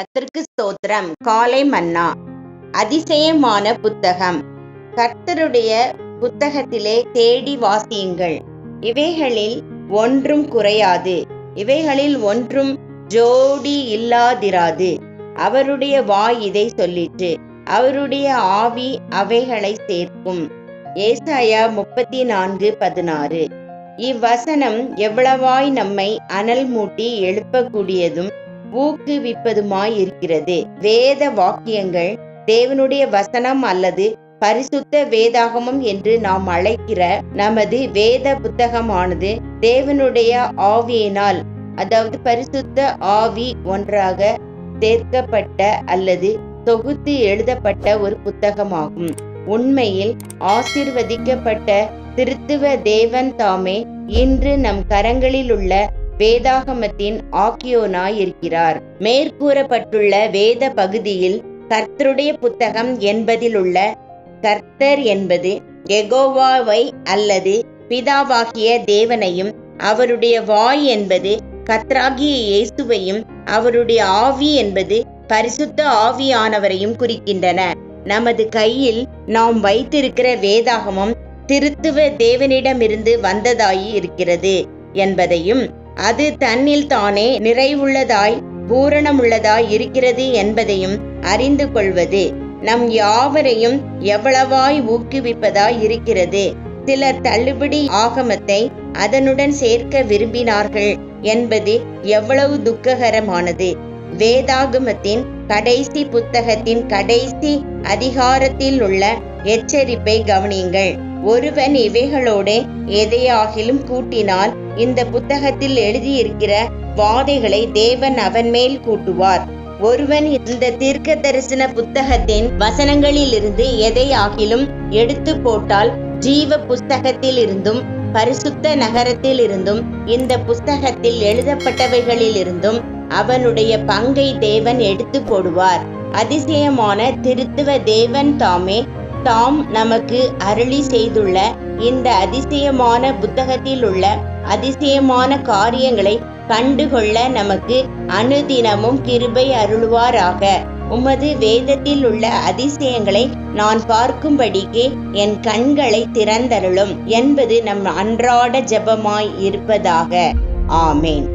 கத்திற்கு ஸ்தோத்திரம். காலை மன்னா. அதிசயமான புத்தகம். கர்த்தருடைய புத்தகத்திலே தேடி வாசியுங்கள். இவைகளில் ஒன்றும் குறையாது. இவைகளில் ஒன்றும் ஜோடி இல்லாதிராது. அவருடைய வாய் இதை சொல்லிற்று. அவருடைய ஆவி அவைகளை சேர்க்கும். ஏசாயா முப்பத்தி நான்கு பதினாறு. இவ்வசனம் எவ்வளவாய் நம்மை அனல் மூட்டி எழுப்பக்கூடியதும் ஊக்குவிப்பதுமாயிருக்கிறது. வேத வாக்கியங்கள் தேவனுடைய வசனம் அல்லது பரிசுத்த வேதாகமம் என்று நாம் அழைக்கிற நமது வேத புத்தகமானது தேவனுடைய ஆவியினால் அதாவது பரிசுத்த ஆவி ஒன்றாக சேர்க்கப்பட்ட அல்லது தொகுத்து எழுதப்பட்ட ஒரு புத்தகமாகும். உண்மையில் ஆசிர்வதிக்கப்பட்ட திருத்துவ தேவன் தாமே இன்று நம் கரங்களில் உள்ள வேதாகமத்தின் ஆக்கியோனாய் இருக்கிறார் மேற்கூறப்பட்டுள்ள வேத பகுதியில் கர்த்தருடைய புத்தகம் என்பதிலுள்ள கர்த்தர் என்பது எகோவாவை அல்லது பிதாவாகிய தேவனையும் அவருடைய வாய் என்பது கத்ராகிய இயேசுவையும் அவருடைய ஆவி என்பது பரிசுத்த ஆவியானவரையும் குறிக்கின்றன. நமது கையில் நாம் வைத்திருக்கிற வேதாகமம் திருத்துவ தேவனிடமிருந்து வந்ததாயி இருக்கிறது என்பதையும் அது தன்னில் தானே நிறைவுள்ளதாய் பூரணமுள்ளதாய் இருக்கிறது என்பதையும் அறிந்து கொள்வது நம் யாவரையும் எவ்வளவாய் ஊக்குவிப்பதாய் இருக்கிறது. சிலர் தள்ளுபடி ஆகமத்தை அதனுடன் சேர்க்க விரும்பினார்கள் என்பது எவ்வளவு துக்ககரமானது. வேதாகமத்தின் கடைசி புத்தகத்தின் கடைசி அதிகாரத்தில் உள்ள எச்சரிப்பை கவனியுங்கள். ஒருவன் இவைகளோடு எதையாகிலும் கூட்டினால் இந்த புத்தகத்தில் எழுதியிருக்கிற வாதைகளை தேவன் அவன் மேல் கூட்டுவார். ஒருவன் இந்த தீர்க்க தரிசன புத்தகத்தின் வசனங்களிலிருந்து எதையாகிலும் எடுத்து போட்டால் ஜீவ புஸ்தகத்தில் இருந்தும் பரிசுத்த நகரத்தில் இருந்தும் இந்த புஸ்தகத்தில் எழுதப்பட்டவைகளில் இருந்தும் அவனுடைய பங்கை தேவன் எடுத்து போடுவார். அதிசயமான திருத்துவ தேவன் தாமே தாம் நமக்கு அருளி செய்துள்ள இந்த அதிசயமான புத்தகத்தில் உள்ள அதிசயமான காரியங்களை கண்டுகொள்ள நமக்கு அனுதினமும் கிருபை அருள்வாராக. உமது வேதத்தில் உள்ள அதிசயங்களை நான் பார்க்கும்படிக்கு என் கண்களை திறந்தருளும் என்பது நம் அன்றாட ஜெபமாய் இருப்பதாக. ஆமேன்.